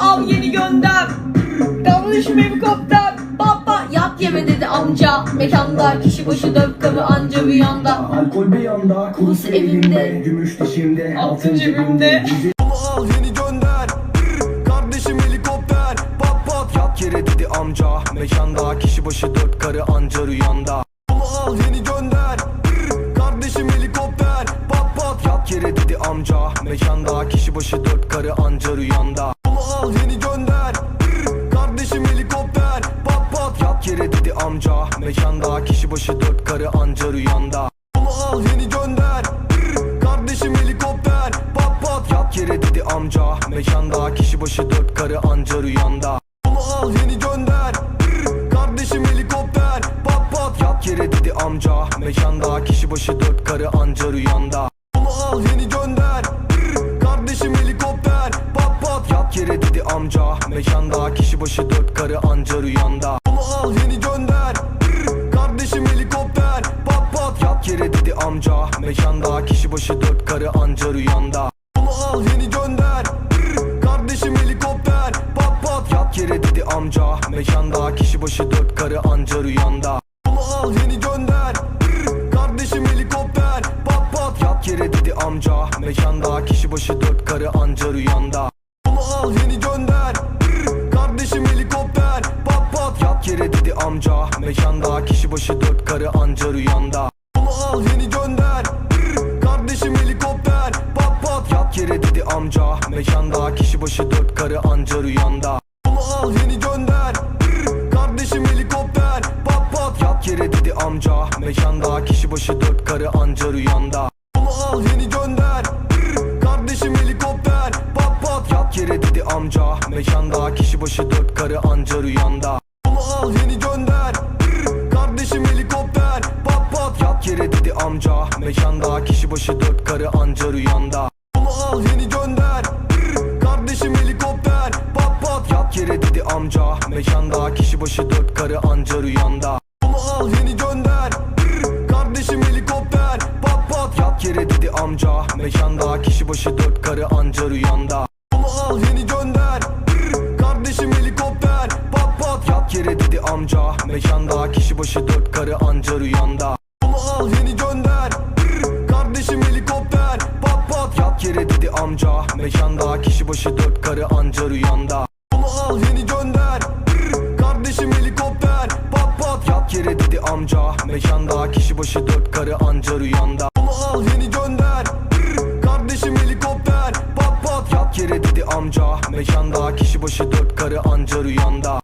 al yeni gönder. Kardeşim helikopter Baba yat yeme dedi amca. Mekanda kişi başı dört karı anca rüyanda Alkol bir yanda, elimde, elimde, gümüş dişimde, altın cebimde. Al yeni gönder. Kardeşim helikopter. Pat pat yat yere dedi amca. Mekanda kişi başı dört karı anca rüyanda. Bunu al yeni gönder. Kardeşim helikopter. Pat pat yat yere dedi amca. Mekanda kişi başı dört karı anca rüyanda yere dedi amca. Mekanda kişi başı dört karı anca rüyanda. Bunu al yeni gönder. Brr, Kardeşim helikopter. Pat pat. Yat yere dedi amca. Mekanda kişi başı dört karı anca rüyanda. Bunu al yeni gönder. Brr, Kardeşim helikopter. Pat pat. Yat yere dedi amca. Mekanda kişi başı dört karı anca rüyanda. Bunu al yeni gönder. Brr, Kardeşim helikopter. Pat pat. Yat yere dedi amca. Mekanda kişi başı dört karı anca rüyanda amca Mekanda. Kişi başı dört karı anca rüyanda. Bunu al yeni gönder. Brr, Kardeşim helikopter. Pat pat. Yat yere dedi amca Mekanda. Kişi başı dört karı anca rüyanda. Bunu al yeni gönder. Brr, Kardeşim helikopter. Pat pat. Yat yere dedi amca Mekanda. Kişi başı dört karı anca rüyanda. Bunu al yeni gönder. Brr, Kardeşim helikopter. Pat pat. Yat yere dedi amca Mekanda. Kişi başı dört karı anca rüyanda amca Mekanda. Kişi başı dört karı anca rüyanda. Bunu al yeni gönder. Brr, Kardeşim helikopter. Pat pat. Yat yere dedi amca Mekanda. Kişi başı dört karı anca rüyanda. Bunu al yeni gönder. Brr, Kardeşim helikopter. Pat pat. Yat yere dedi amca Mekanda. Kişi başı dört karı anca rüyanda. Bunu al yeni gönder. Brr, Kardeşim helikopter. Pat pat. Yat yere dedi amca Mekanda. Kişi başı dört karı anca rüyanda Mekanda kişi başı dört karı anca rüyanda. Bunu al yeni gönder. Brr, Kardeşim helikopter. Pat pat. Yat yere dedi amca. Mekanda kişi başı dört karı anca rüyanda. Bunu al yeni gönder. Brr, Kardeşim helikopter. Pat pat. Yat yere dedi amca. Mekanda kişi başı dört karı anca rüyanda. Bunu al yeni gönder. Brr, Kardeşim helikopter. Pat pat. Yat yere dedi amca. Mekanda kişi başı dört karı anca rüyanda amca Mekanda kişi başı dört karı anca rüyanda. Bunu al yeni gönder. Brr, Kardeşim helikopter. Pat pat. Yat yere dedi amca Mekanda kişi başı dört karı anca rüyanda